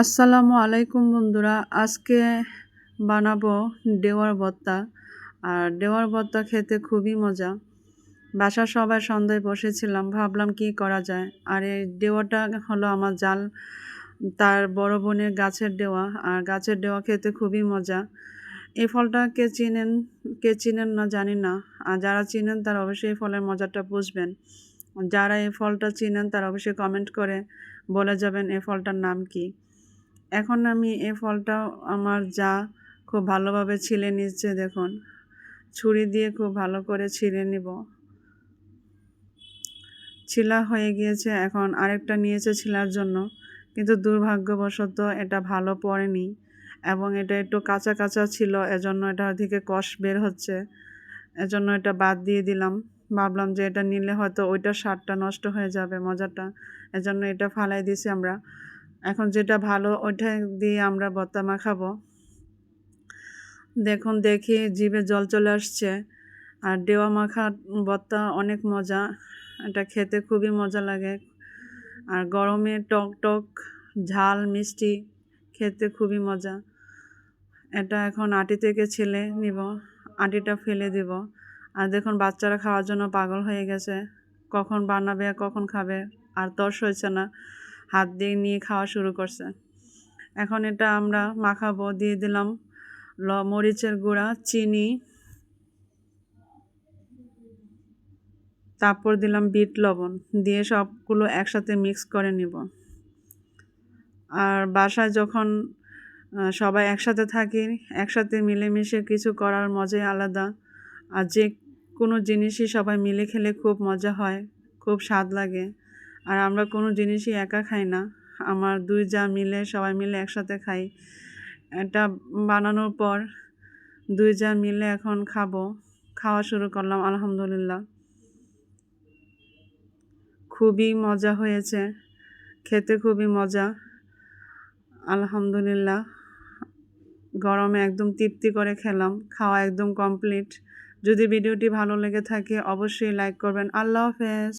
আসসালামু আলাইকুম বন্ধুরা, আজকে বানাবো ডেওয়ার ভর্তা। আর ডেওয়ার ভর্তা খেতে খুবই মজা। বাসা সবাই সন্ধ্যায় বসেছিলাম, ভাবলাম কি করা যায়। আর এই ডেওয়াটা হলো আমার জাল, তার বড় বোনের গাছের ডেওয়া আর গাছের ডেওয়া খেতে খুবই মজা। এই ফলটা কে চিনেন কে চিনেন না জানি না। আর যারা চিনেন তারা অবশ্যই এই ফলের মজাটা বুঝবেন। যারা এই ফলটা চিনেন তারা অবশ্যই কমেন্ট করে বলে যাবেন এই ফলটার নাম কি। এখন আমি এ ফলটা আমার যা খুব ভালোভাবে ছিলে নিচ্ছে দেখুন। ছুরি দিয়ে খুব ভালো করে ছিঁড়ে নিব। ছিলা হয়ে গিয়েছে, এখন আরেকটা নিয়েছে ছিলার জন্য। কিন্তু দুর্ভাগ্যবশত এটা ভালো পড়েনি এবং এটা একটু কাঁচা কাঁচা ছিল, এজন্য এটা থেকে কষ বের হচ্ছে। এজন্য এটা বাদ দিয়ে দিলাম। ভাবলাম যে এটা নিলে হয়তো ওইটার স্বাদটা নষ্ট হয়ে যাবে মজাটা। এজন্য এটা ফালাই দিয়েছি আমরা। এখন যেটা ভালো ওইটা দিয়ে আমরা ভর্তা মাখাবো। দেখুন, দেখি জিভে জল চলে আসছে। আর ডেওয়া মাখা ভর্তা অনেক মজা। এটা খেতে খুবই মজা লাগে। আর গরমে টক টক, ঝাল, মিষ্টি খেতে খুবই মজা। এটা এখন আটি থেকে ছেলে নিব, আটিটা ফেলে দিব। আর দেখুন, বাচ্চারা খাওয়ার জন্য পাগল হয়ে গেছে। কখন বানাবে, কখন খাবে, আর তর্স হয়েছে না। হাত দিয়ে নিয়ে খাওয়া শুরু করছে। এখন এটা আমরা মাখাবো, দিয়ে দিলাম ল, মরিচের গুঁড়া, চিনি। তারপর দিলাম বিট, লবণ। দিয়ে সবগুলো একসাথে মিক্স করে নিব। আর বাসায় যখন সবাই একসাথে থাকি, একসাথে মিলেমিশে কিছু করার মজাই আলাদা। আর যে কোনো জিনিসই সবাই মিলে খেলে খুব মজা হয়, খুব স্বাদ লাগে। আর আমরা কোনো জিনিসই একা খাই না। আমার দুই যা মিলে, সবাই মিলে একসাথে খাই। এটা বানানোর পর দুই যা মিলে এখন খাব। খাওয়া শুরু করলাম, আলহামদুলিল্লাহ। খুবই মজা হয়েছে। খেতে খুবই মজা। আলহামদুলিল্লাহ। গরমে একদম তৃপ্তি করে খেলাম। খাওয়া একদম কমপ্লিট। যদি ভিডিওটি ভালো লেগে থাকে, অবশ্যই লাইক করবেন। আল্লাহ হাফেজ।